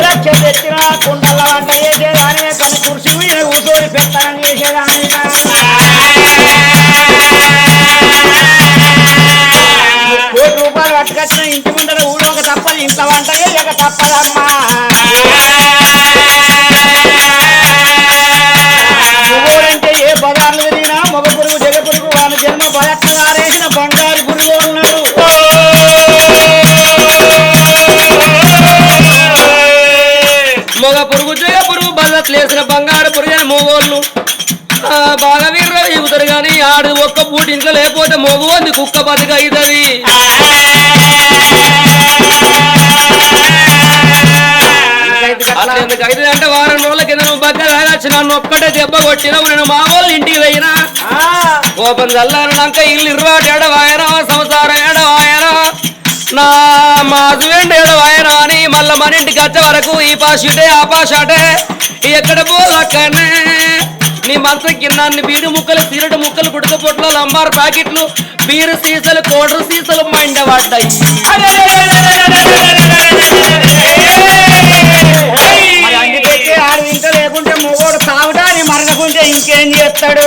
లక్ష తెచ్చిన కుండల వంట చేసేదాని కానీ కుర్చీ మీద కూర్చొని పెత్తనం చేసేదాని కోటి రూపాయలు పట్టుకొచ్చిన ఇంటి ముందర ఊడొక తప్పదు ఇంత వంట చేయక తప్పదమ్మా. ఏ పదార్లు తిరిగినా మగ పురుగు జగ పురుగు వాళ్ళ జన్మ బయట మొగ పురుగు జయ పురుగు బల్లట్లు వేసిన బంగారు పురుగు మోగోళ్ళు. బాగా వీర్ర ఇగుతారు కానీ ఆడు ఒక్క పూట ఇంట్లో లేకపోతే మోగోంది కుక్క బతిక అవుతుంది ఎందుకు అంటే వారం రోజుల కింద నువ్వు బగ్గ రాగచ్చు నన్ను ఒక్కటే దెబ్బ కొట్టినావు నేను మా వాళ్ళు ఇంటికి పోయినా? కోపం చల్లారినాక ఇల్లు ఇరవాటి ఏడవాయనా మన ఇంటికి వచ్చే వరకు ఈ పాషుటే ఆ పాషటే ఎక్కడ పోలక్కనే నీ మనసు కింద బీడు బీరు ముక్కలు సిరడు ముక్కలు గుడక పొట్లు లంబారు ప్యాకెట్లు బీరు సీసలు కోడరు సీసలు మైండ పడ్డాయి ఇంత లేకుంటే మొగోడు తాగుతాడు మరణకుంటే ఇంకేం చేస్తాడు